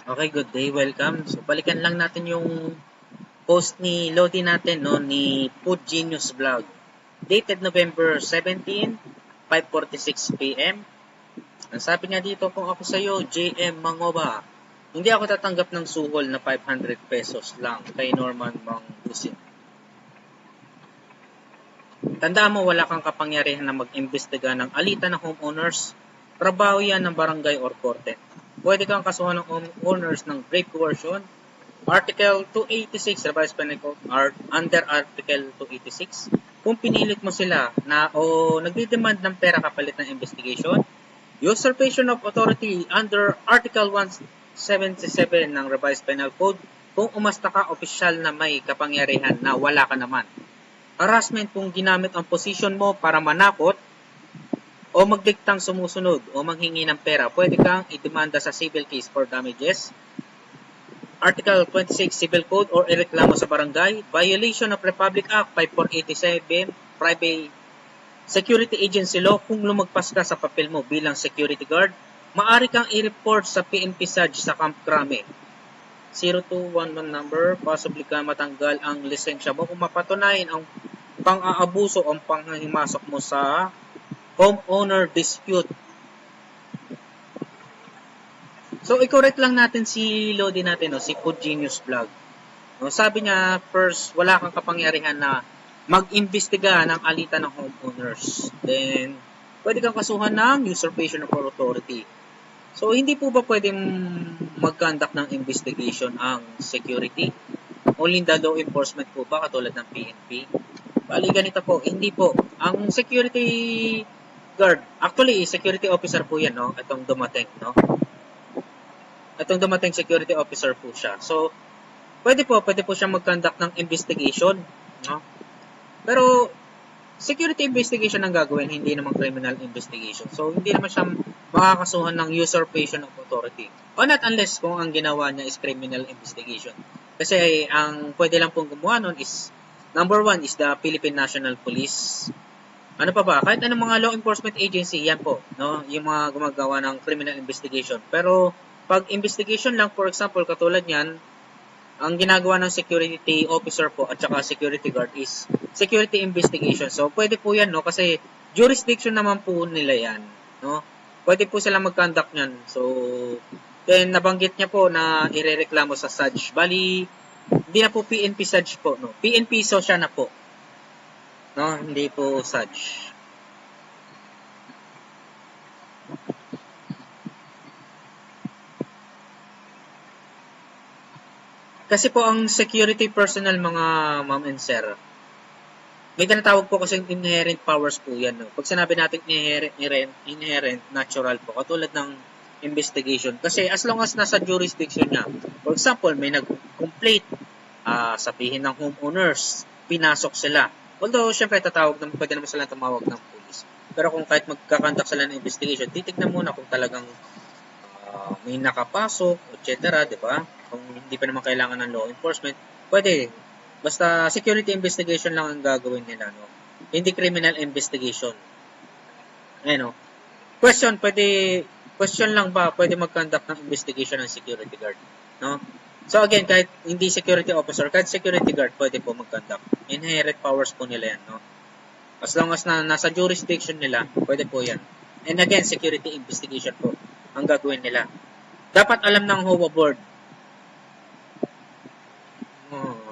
Okay, good day, welcome. So, balikan lang natin yung post ni Lodi natin, no, ni Food Genius Vlog. Dated November 17, 5.46 p.m. Ang sabi niya dito, kung ako sa'yo, JM Mangoba, hindi ako tatanggap ng suhol na 500 pesos lang kay Norman Mangbusin. Tandaan mo, wala kang kapangyarihan na mag-imbestiga ng alitan ng homeowners, trabaho yan ng barangay or korte. Pwede kang kasuhan ng homeowners ng rape coercion, Article 286, Revised Penal Code, Art, under Article 286. Kung pinilit mo sila na o nagdidemand ng pera kapalit ng investigation, usurpation of authority under Article 177 ng Revised Penal Code, kung umasta ka opisyal na may kapangyarihan na wala ka naman. Harassment kung ginamit ang position mo para manakot o magdiktang sumusunod o manghingi ng pera, pwede kang idemanda sa civil case for damages. Article 26 Civil Code or ireklamo sa barangay, violation of Republic Act 5487, private security agency law kung lumagpas ka sa papel mo bilang security guard, maari kang i-report sa PNP SAG sa Camp Crame. 0211 number, possibly ka matanggal ang lisensya mo kung mapatunayan ang pang-aabuso o panghimasok mo sa homeowner dispute. So, i-correct lang natin si Lodi natin, no, si Food Genius Vlog. No, sabi niya, first, wala kang kapangyarihan na mag-imbestiga ng alitan ng homeowners. Then, pwede kang kasuhan ng usurpation of authority. So, hindi po ba pwedeng mag-conduct ng investigation ang security? Only the law enforcement po ba, katulad ng PNP? Bali, ganito po, hindi po. Ang security guard, actually, security officer po yan, no? Itong dumating, no? Itong dumating security officer po siya. So, pwede po, pwede po siya mag-conduct ng investigation, no? Pero, security investigation ang gagawin, hindi naman criminal investigation. So, hindi naman siya makakasuhan ng usurpation of authority. O not unless kung ang ginawa niya is criminal investigation. Kasi ang pwede lang pong gumawa nun is, number one is the Philippine National Police. Ano pa ba? Kahit anong mga law enforcement agency, yan po, no? Yung mga gumagawa ng criminal investigation. Pero, pag investigation lang, for example, katulad niyan, ang ginagawa ng security officer po at saka security guard is security investigation. So, pwede po yan, no? Kasi jurisdiction naman po nila yan, no? Pwede po sila mag-conduct niyan. So, then nabanggit niya po na irereklamo sa SAG. Bali, hindi na po PNP SAG po, no? PNP so siya na po. No? Hindi po SAG. Kasi po ang security personnel mga ma'am and sir, may tinatawag po kasi inherent powers po yan. No? Pag sinabi natin inherent, inherent, inherent natural po, katulad ng investigation. Kasi as long as nasa jurisdiction niya, for example, may nag-complaint, uh, sabihin ng homeowners, pinasok sila. Although, syempre, tatawag naman, pwede naman sila tumawag ng police. Pero kung kahit magkakandak sila ng investigation, titignan muna kung talagang uh, may nakapasok, etc. Di ba? Kung hindi pa naman kailangan ng law enforcement, pwede. Basta security investigation lang ang gagawin nila, no? Hindi criminal investigation. Ayan, no? Question, pwede, question lang ba, pwede mag-conduct ng investigation ng security guard, no? So again, kahit hindi security officer, kahit security guard, pwede po mag-conduct. Inherent powers po nila yan, no? As long as na nasa jurisdiction nila, pwede po yan. And again, security investigation po ang gagawin nila. Dapat alam ng HOA board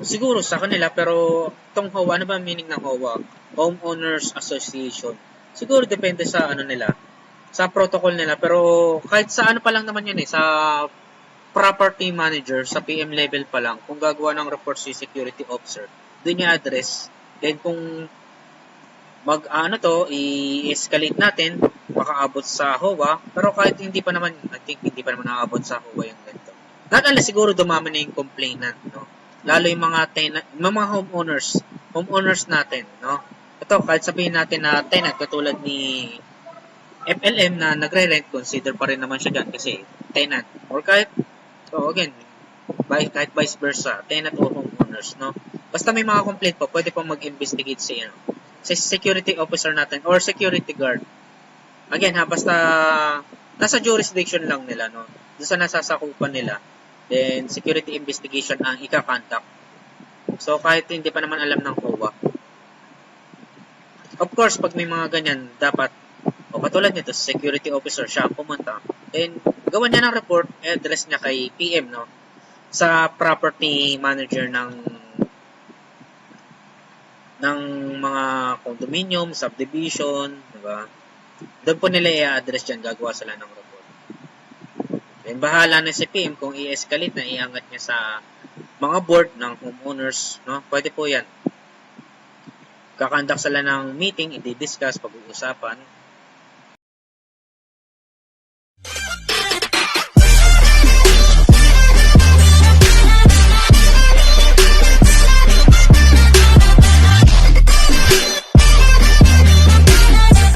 siguro sa kanila, pero itong HOA, ano ba meaning ng HOA? Homeowners Association. Siguro depende sa ano nila, sa protocol nila. Pero kahit sa ano pa lang naman yun eh, sa property manager, sa PM level pa lang, kung gagawa ng report si security officer, doon niya address. Then kung mag ano to, i-escalate natin, baka abot sa HOA, pero kahit hindi pa naman, I think hindi pa naman naabot sa HOA yung ganito. Not unless siguro dumami na yung complainant, no? lalo yung mga tenant, yung mga homeowners, homeowners natin, no? Ito, kahit sabihin natin na tenant, katulad ni FLM na nagre-rent, consider pa rin naman siya dyan kasi tenant. Or kahit, so again, by, kahit vice versa, tenant o homeowners, no? Basta may mga complaint po, pwede pong mag-investigate sa, ano, sa security officer natin or security guard. Again ha, basta nasa jurisdiction lang nila, no? Doon sa nasasakupan nila Then, security investigation ang ika-conduct. So, kahit hindi pa naman alam ng COA. Of course, pag may mga ganyan, dapat, o katulad nito, security officer siya pumunta. Then, gawan niya ng report, address niya kay PM, no? Sa property manager ng ng mga condominium, subdivision, di ba? Doon po nila i-address dyan, gagawa sila ng report. Then, bahala na si PM kung i-escalate na iangat niya sa mga board ng homeowners, no? Pwede po yan. Kakandak sila ng meeting, i-discuss, pag-uusapan,